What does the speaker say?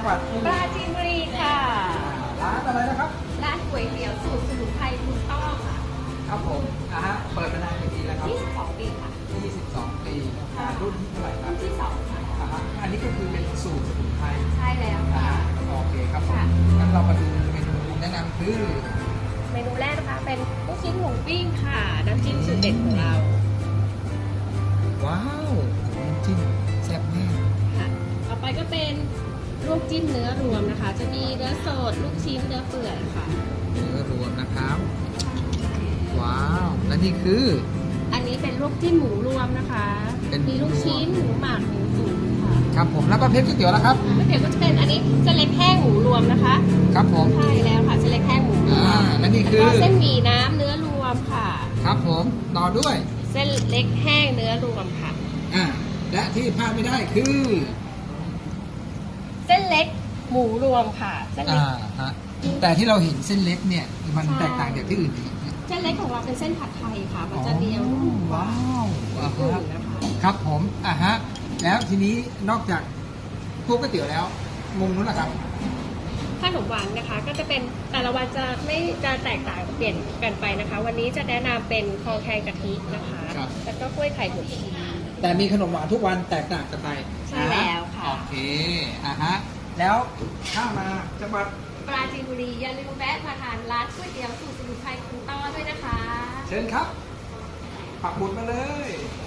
งหวัดปราจีนบุรีค่ะ ร้านอะไรนะครับ ร้านก๋วยเตี๋ยวสูตรสมุนไพรคุณต้อค่ะครับผมอ่าฮะ เปิดมานานกี่ปีแล้วครับ 22ปีค่ะ 22 ปีอ่ารุ่นที่เท่าไหร่ครับรุ่นที่2ค่ะ อ่าฮะอันนี้ก็คือเป็นสูตรสมุนไพรใช่แล้วอ่าค่ะ โอเคครับผมค่ะ งั้นเรามาดูเมนูแนะนำคือ เมนูแรกนะคะเป็นลูกชิ้นหมูปิ้งค่ะ น้ำจิ้มสูตรเด็ดของเราว้ เป็นลวกจิ้มเนื้อรวมนะคะ จะมีเนื้อสดลูกชิ้นเนื้อเปื่อยค่ะ เนื้อรวมนะครับ ว้าว และนี่คือ อันนี้เป็นลวกจิ้มหมูรวมนะคะ เป็นหมูมีลูกชิ้นหมูหมักหมูตุ๋นค่ะครับผมแล้วประเภทก๋วยเตี๋ยวแล้วครับไม่เผ็ดก็จะเป็นอันนี้เส้นเล็กแห้งหมูรวมนะคะครับผม ใช่แล้วค่ะเส้นเล็กแห้งหมูรวอ่ามและนี่แล้วคือก็เส้นหมี่น้ำเนื้อรวมค่ะ ครับผม ต่อด้วย เส้นเล็กแห้งเนื้อรวมค่ะ อ่า และที่พลาดไม่ได้คือ เส้นเล็กหมูรวมค่ะ เส้นเล็อ่ากฮะแต่ที่เราเห็นเส้นเล็กเนี่ยมันใช่ แตกต่างจากที่อื่นอีกเส้นเล็กของเราเป็นเส้นผัดไทยค่ะ มันจะเหนียวอ๋อว้าวอ่าอุ่ฮะนนะคะครับผมอะฮะแล้วทีนี้นอกจากพวกก๋วยเตี๋ยวแล้วมุมนู้นแหละครับ ขนมหวานนะคะ ก็จะเป็นแต่ละวันจะไม่จะแตกต่างเปลี่ยนกันไปนะคะ วันนี้จะแนะนำเป็นคอแครงกะทินะคะ ครับ แล้วก็กล้วยไข่หมูชีแต่มีขนมหวานทุกวันแตกต่างกันไปใช่แล้วค่ะโอเค อะฮะแล้วถ้ามาจังหวัดปราจีนบุรีอย่าลืมแวะมาทานร้านก๋วยเตี๋ยวสูตรสมุนไพรคุณต้อด้วยนะคะ เชิญครับ ปักหมุดมาเลยค